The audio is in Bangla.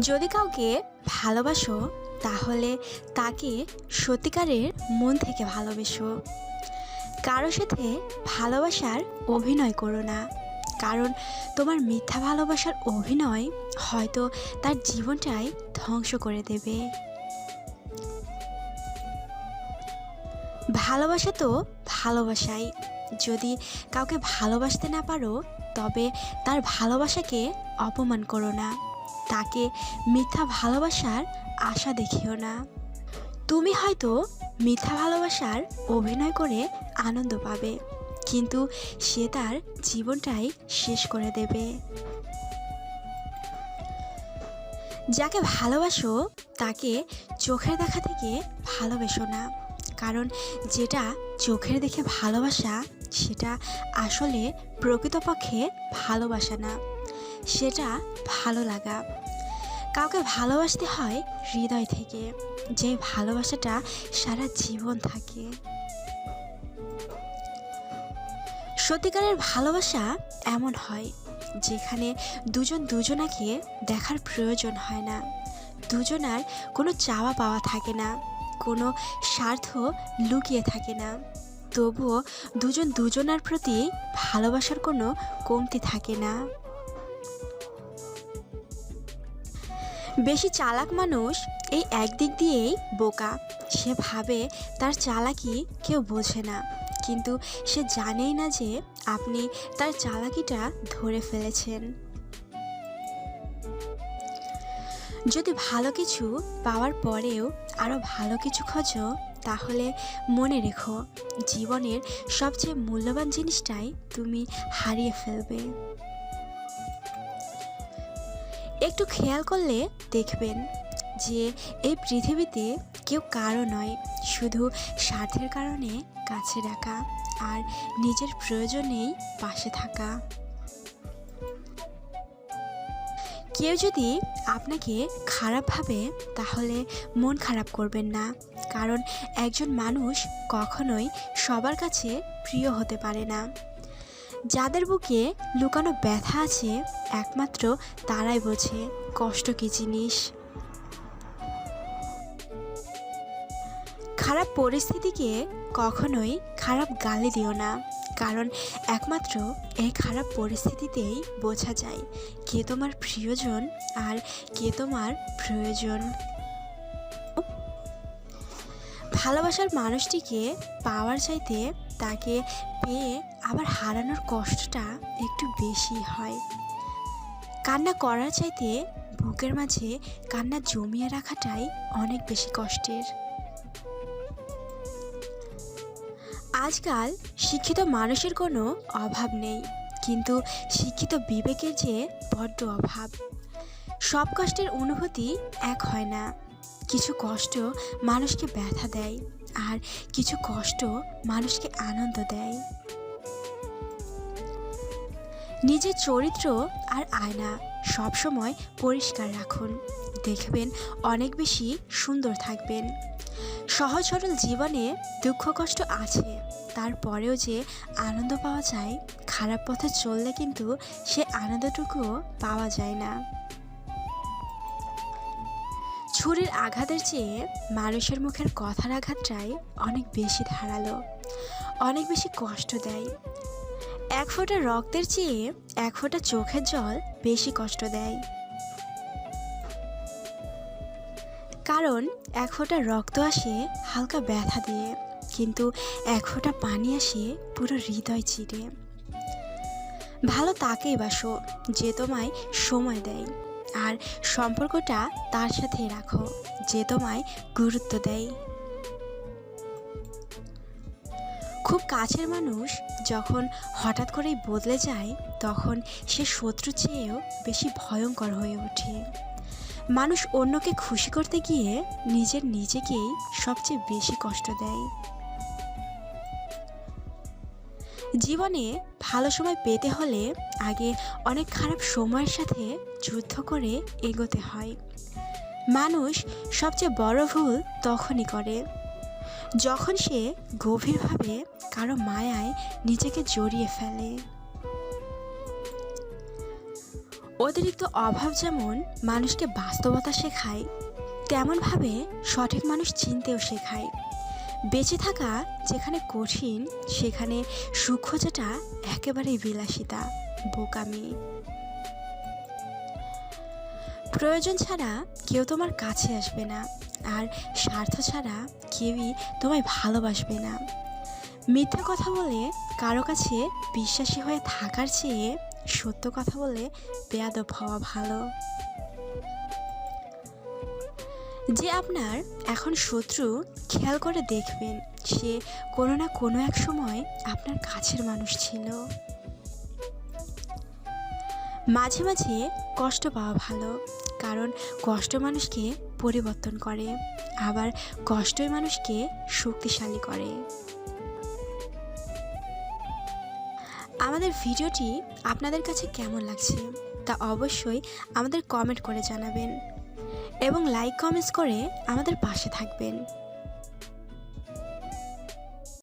যদি কাউকে ভালোবাসো, তাহলে তাকে সত্যিকারের মন থেকে ভালোবেসো। কারও সাথে ভালোবাসার অভিনয় করো না। কারণ তোমার মিথ্যা ভালোবাসার অভিনয় হয়তো তার জীবনটাই ধ্বংস করে দেবে। ভালোবাসা তো ভালোবাসাই। যদি কাউকে ভালোবাসতে না পারো, তবে তার ভালোবাসাকে অপমান করো না। তাকে মিথ্যা ভালোবাসার আশা দেখিও না। তুমি হয়তো মিথ্যা ভালোবাসার অভিনয় করে আনন্দ পাবে, কিন্তু সে তার জীবনটাই শেষ করে দেবে। যাকে ভালোবাসো, তাকে চোখের দেখা থেকে ভালোবেসো না, কারণ যেটা চোখের দেখে ভালোবাসা, সেটা আসলে প্রকৃতপক্ষে ভালোবাসা না। সেটা ভালো লাগা। কাউকে ভালোবাসতে হয় হৃদয় থেকে, যে ভালোবাসাটা সারা জীবন থাকে। সত্যিকারের ভালোবাসা এমন হয়, যেখানে দুজন দুজনাকে দেখার প্রয়োজন হয় না। দুজনার কোনো চাওয়া পাওয়া থাকে না, কোনো স্বার্থ লুকিয়ে থাকে না। তবুও দুজন দুজনার প্রতি ভালোবাসার কোনো কমতি থাকে না। বেশি চালাক মানুষ এই একদিক দিয়েই বোকা। সে ভাবে তার চালাকি কেউ বোঝে না। কিন্তু সে জানেই না যে আপনি তার চালাকিটা ধরে ফেলেছেন। যদি ভালো কিছু পাওয়ার পরেও আরও ভালো কিছু খোঁজো, তাহলে মনে রেখো, জীবনের সবচেয়ে মূল্যবান জিনিসটাই তুমি হারিয়ে ফেলবে। একটু খেয়াল করলে দেখবেন যে এই পৃথিবীতে কেউ কারও নয়, শুধু স্বার্থের কারণে কাছে রাখা আর নিজের প্রয়োজনেই পাশে থাকা। কেউ যদি আপনাকে খারাপ ভাবে, তাহলে মন খারাপ করবেন না, কারণ একজন মানুষ কখনোই সবার কাছে প্রিয় হতে পারে না। যাদের বুকে লুকানো ব্যথা আছে, একমাত্র তারাই বোঝে কষ্ট কী জিনিস। খারাপ পরিস্থিতিকে কখনোই খারাপ গালি দিও না, কারণ একমাত্র এই খারাপ পরিস্থিতিতেই বোঝা যায় কে তোমার প্রিয়জন আর কে তোমার প্রয়োজন। ভালোবাসার মানুষটিকে পাওয়ার চাইতে তাকে পেয়ে আবার হারানোর কষ্টটা একটু বেশি হয়। কান্না করার চাইতে বুকের মাঝে কান্না জমিয়ে রাখাটাই অনেক বেশি কষ্টের। আজকাল শিক্ষিত মানুষের কোনো অভাব নেই, কিন্তু শিক্ষিত বিবেকের যে বড্ড অভাব। সব কষ্টের অনুভূতি এক হয় না। কিছু কষ্ট মানুষকে ব্যথা দেয় আর কিছু কষ্ট মানুষকে আনন্দ দেয়। নিজের চরিত্র আর আয়না সবসময় পরিষ্কার রাখুন। দেখবেন অনেক বেশি সুন্দর থাকবেন। সহজ সরল জীবনে দুঃখ কষ্ট আছে। তারপরেও যে আনন্দ পাওয়া যায়, খারাপ পথে চললে কিন্তু সে আনন্দটুকুও পাওয়া যায় না। ছুরির আঘাতের চেয়ে মানুষের মুখের কথার আঘাতটাই অনেক বেশি ধারালো। অনেক বেশি কষ্ট দেয়। এক ফোঁটা রক্তের চেয়ে এক ফোঁটা চোখের জল বেশি কষ্ট দেয়। কারণ এক ফোঁটা রক্ত আসে হালকা ব্যথা দিয়ে, কিন্তু এক ফোঁটা পানি আসে পুরো হৃদয় চিরে ভালো তাকেই বাসো যে তোমায় সময় দেয়, আর সম্পর্কটা তার সাথে রাখো, যে তোমায় গুরুত্ব দেয়। খুব কাছের মানুষ, যখন হঠাৎ করেই বদলে যায়, তখন সে শত্রু চেয়েও বেশি ভয়ঙ্কর হয়ে ওঠে। মানুষ অন্যকে খুশি করতে গিয়ে নিজের নিজেকেই সবচেয়ে বেশি কষ্ট দেয়। জীবনে ভালো সময় পেতে হলে আগে অনেক খারাপ সময়ের সাথে যুদ্ধ করে এগোতে হয়। মানুষ সবচেয়ে বড় ভুল তখনই করে। যখন সে গভীরভাবে কারও মায়ায় নিজেকে জড়িয়ে ফেলে। অতিরিক্ত অভাব যেমন মানুষকে বাস্তবতা শেখায়, তেমনভাবে সঠিক মানুষ চিনতেও শেখায়। বেঁচে থাকা যেখানে কঠিন, সেখানে সুখ যেটা একেবারেই বিলাসিতা, বোকামি। প্রয়োজন ছাড়া কেউ তোমার কাছে আসবে না। আর স্বার্থ ছাড়া কেউই তোমায় ভালোবাসবে না। মিথ্যা কথা বলে কারও কাছে বিশ্বাসী হয়ে থাকার চেয়ে সত্য কথা বলে বেয়াদব হওয়া ভালো। যে আপনার এখন শত্রু খেয়াল করে দেখবেন, সে কোনো না কোনো এক সময় আপনার কাছের মানুষ ছিল। মাঝে মাঝে কষ্ট পাওয়া ভালো, কারণ কষ্ট মানুষকে পরিবর্তন করে, আবার কষ্টই মানুষকে শক্তিশালী করে। আমাদের ভিডিওটি আপনাদের কাছে কেমন লাগছে তা অবশ্যই আমাদের কমেন্ট করে জানাবেন এবং লাইক কমেন্টস করে আমাদের পাশে থাকবেন।